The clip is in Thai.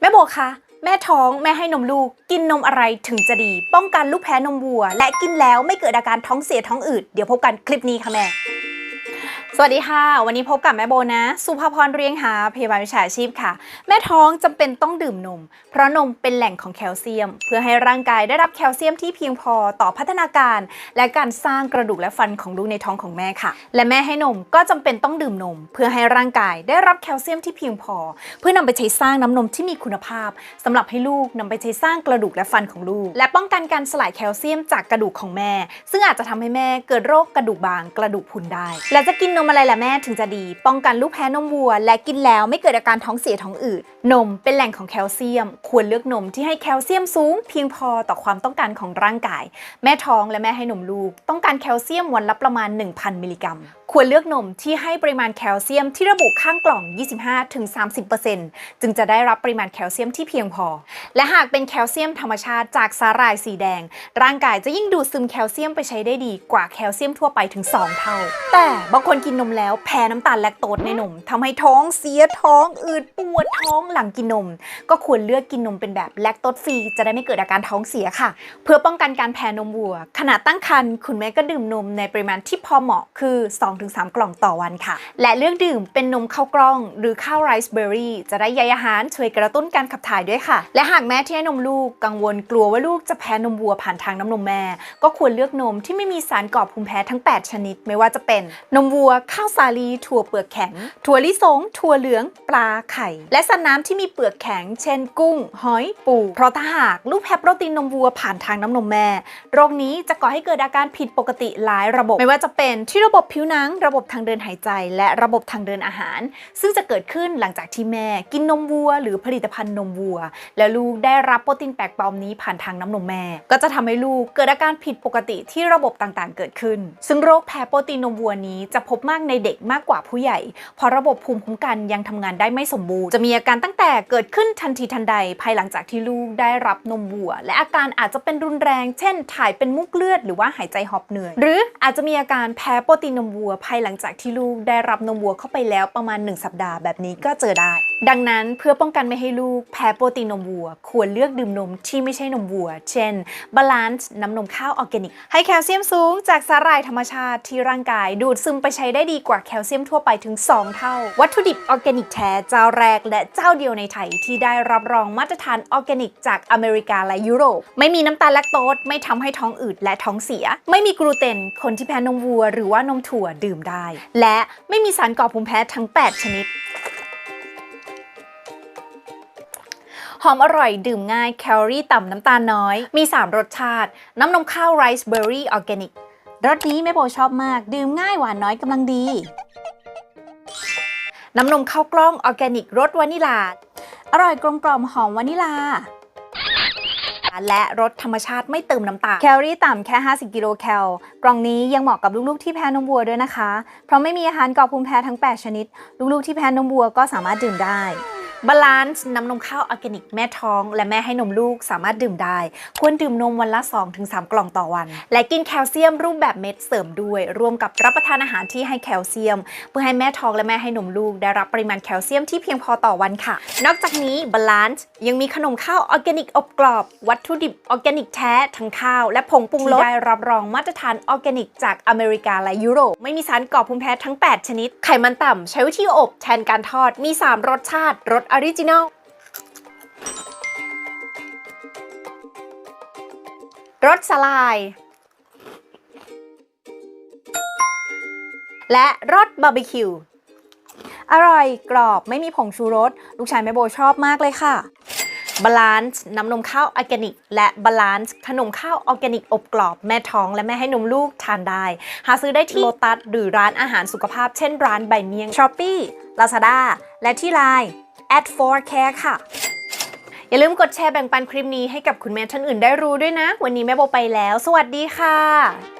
แม่โบคะแม่ท้องแม่ให้นมลูก กินนมอะไรถึงจะดี ป้องกันลูกแพ้นมวัว และกินแล้วไม่เกิดอาการท้องเสียท้องอืดเดี๋ยวพบกันคลิปนี้ค่ะแม่ สวัสดีค่ะ วันนี้พบกับแม่โบนะ สุภาพรเรียงหาพยาบาลวิชาชีพค่ะ แม่ท้องจำเป็นต้องดื่มนม เพราะนมเป็นแหล่งของแคลเซียม เพื่อให้ร่างกายได้รับแคลเซียมที่เพียงพอต่อพัฒนาการ และการสร้างกระดูกและฟันของลูกในท้องของแม่ค่ะ และแม่ให้นมก็จำเป็นต้องดื่มนม เพื่อให้ร่างกายได้รับแคลเซียมที่เพียงพอ เพื่อนำไปใช้สร้างน้ำนมที่มีคุณภาพสำหรับให้ลูกนำไปใช้สร้างกระดูกและฟันของลูก และป้องกันการสลายแคลเซียมจากกระดูกของแม่ ซึ่งอาจจะทำให้แม่เกิดโรคกระดูกบาง กระดูกพุนได้ และจะกินนมอะไรล่ะแม่ถึงจะดี ป้องกันลูกแพ้นมวัว และกินแล้วไม่เกิดอาการท้องเสียท้องอืด นมเป็นแหล่งของแคลเซียม ควรเลือกนมที่ให้แคลเซียมสูง เพียงพอต่อความต้องการของร่างกาย แม่ท้องและแม่ให้นมลูก ต้องการแคลเซียมวันละประมาณ 1,000 มิลลิกรัมควรเลือกนมที่ให้ปริมาณแคลเซียมที่ระบุข้างกล่อง 25-30%จึงจะได้รับปริมาณแคลเซียมที่เพียงพอ และหากเป็นแคลเซียมธรรมชาติจากสาหร่ายสีแดง ร่างกายจะยิ่งดูดซึมแคลเซียมไปใช้ได้ดีกว่าแคลเซียมทั่วไปถึง 2 เท่า แต่บางคนกินนมแล้วแพ้น้ำตาลแลคโตสในนมทำให้ท้องเสียท้องอืดปวดท้องหลังกินนม ก็ควรเลือกกินนมเป็นแบบแลคโตสฟรีจะได้ไม่เกิดอาการท้องเสียค่ะ เพื่อป้องกันการแพ้นมวัว ขณะตั้งครรภ์คุณแม่ก็ดื่มนมในปริมาณที่พอเหมาะคือ2-3 กล่องต่อวันค่ะ และเลือกดื่มเป็นนมข้าวกล้อง หรือข้าวไรซ์เบอร์รี่จะได้ใยอาหารช่วยกระตุ้นการขับถ่ายด้วยค่ะ และหากแม่ที่ให้นมลูกกังวลกลัวว่าลูกจะแพ้นมวัวผ่านทางน้ำนมแม่ ก็ควรเลือกนมที่ไม่มีสารก่อภูมิแพ้ทั้ง 8 ชนิด ไม่ว่าจะเป็น นมวัว ข้าวสาลีถั่วเปลือกแข็ง ถั่วลิสง ถั่วเหลือง ปลาไข่ และสัตว์น้ำที่มีเปลือกแข็ง เช่น กุ้ง หอย ปูเพราะถ้าหากลูกแพ้โปรตีนนมวัวผ่านทางน้ำนมแม่ โรคนี้จะก่อให้เกิดอาการผิดปกติหลายระบบ ไม่ว่าจะเป็นที่ระบบผิวหนัง้งระบบทางเดินหายใจ และระบบทางเดินอาหาร ซึ่งจะเกิดขึ้นหลังจากที่แม่กินนมวัว หรือผลิตภัณฑ์นมวัว แล้วลูกได้รับโปรตีนแปลกปลอมนี้ผ่านทางน้ำนมแม่ ก็จะทำให้ลูกเกิดอาการผิดปกติที่ระบบต่างๆ เกิดขึ้น ซึ่งโรคแพ้โปรตีนนมวัวนี้จะพบมากในเด็กมากกว่าผู้ใหญ่ เพราะระบบภูมิคุ้มกันยังทำงานได้ไม่สมบูรณ์ จะมีอาการตั้งแต่เกิดขึ้นทันทีทันใด ภายหลังจากที่ลูกได้รับนมวัว และอาการอาจจะเป็นรุนแรง เช่น ถ่ายเป็นมุกเลือด หรือว่าหายใจหอบเหนื่อย หรืออาจจะมีอาการแพ้โปรตีนนมวัวภายหลังจากที่ลูกได้รับนมวัวเข้าไปแล้วประมาณ 1 สัปดาห์แบบนี้ก็เจอได้ดังนั้นเพื่อป้องกันไม่ให้ลูกแพ้โปรตีนนมวัว ควรเลือกดื่มนมที่ไม่ใช่นมวัว เช่นบาลานซ์น้ำนมข้าวออร์แกนิก ให้แคลเซียมสูงจากสาหร่ายธรรมชาติที่ร่างกายดูดซึมไปใช้ได้ดีกว่าแคลเซียมทั่วไปถึง 2 เท่า วัตถุดิบออร์แกนิกแท้เจ้าแรกและเจ้าเดียวในไทยที่ได้รับรองมาตรฐานออร์แกนิกจากอเมริกาและยุโรป ไม่มีน้ำตาลแลคโตสไม่ทำให้ท้องอืดและท้องเสีย ไม่มีกลูเตน คนที่แพ้นมวัว หรือว่านมถั่วดื่มได้ และไม่มีสารก่อภูมิแพ้ทั้ง 8 ชนิด หอมอร่อยดื่มง่ายแคลอรี่ต่ำน้ำตาลน้อย มี 3 รสชาติ น้ำนมข้าวไรซ์เบอร์รี่ออร์แกนิกรสนี้แม่โบชอบมาก ดื่มง่ายหวานน้อยกำลังดี น้ำนมข้าวกล้องออร์แกนิกรสวานิลา อร่อยกลมกล่อมหอมวานิลา และรสธรรมชาติไม่เติมน้ำตาล แคลอรี่ต่ำแค่ 50 กิโลแคล กล่องนี้ยังเหมาะกับลูกๆที่แพ้นมวัวด้วยนะคะ เพราะไม่มีอาหารก่อภูมิแพ้ทั้ง 8 ชนิด ลูกๆที่แพ้นมวัวก็สามารถดื่มได้ บาลานซ์น้ำนมข้าวออร์แกนิกแม่ท้อง และแม่ให้นมลูกสามารถดื่มได้ ควรดื่มนมวันละ 2-3 กล่องต่อวัน และกินแคลเซียมรูปแบบเม็ดเสริมด้วย รวมกับรับประทานอาหารที่ให้แคลเซียม เพื่อให้แม่ท้องและแม่ให้นมลูก ได้รับปริมาณแคลเซียมที่เพียงพอต่อวันค่ะ นอกจากนี้บาลานซ์ยังมีขนมข้าวออร์แกนิกอบกรอบ วัตถุดิบออร์แกนิกแท้ทั้งข้าว และผงปรุงรสได้รับรองมาตรฐานออร์แกนิก จากอเมริกาและยุโรปไม่มีสารก่อภูมิแพ้ทั้ง 8 ชนิด ไขมันต่ำใช้วิธีอบแทนการทอดมี 3 รสชาติรสออริจินอลรสสลาย และรสบาร์บีคิว อร่อยกรอบไม่มีผงชูรส ลูกชายแม่โบชอบมากเลยค่ะบาลานซ์น้ำนมข้าวออร์แกนิก และบาลานซ์ขนมข้าวออร์แกนิกอบกรอบแม่ท้องและแม่ให้นมลูกทานได้ หาซื้อได้ที่โลตัสหรือร้านอาหารสุขภาพเช่นร้านใบเมียงช้อปปี้ลาซาด้าและที่ไลน์ at 4 care ค่ะ อย่าลืมกดแชร์แบ่งปันคลิปนี้ให้กับคุณแม่ท่านอื่นได้รู้ด้วยนะ วันนี้แม่โบไปแล้ว สวัสดีค่ะ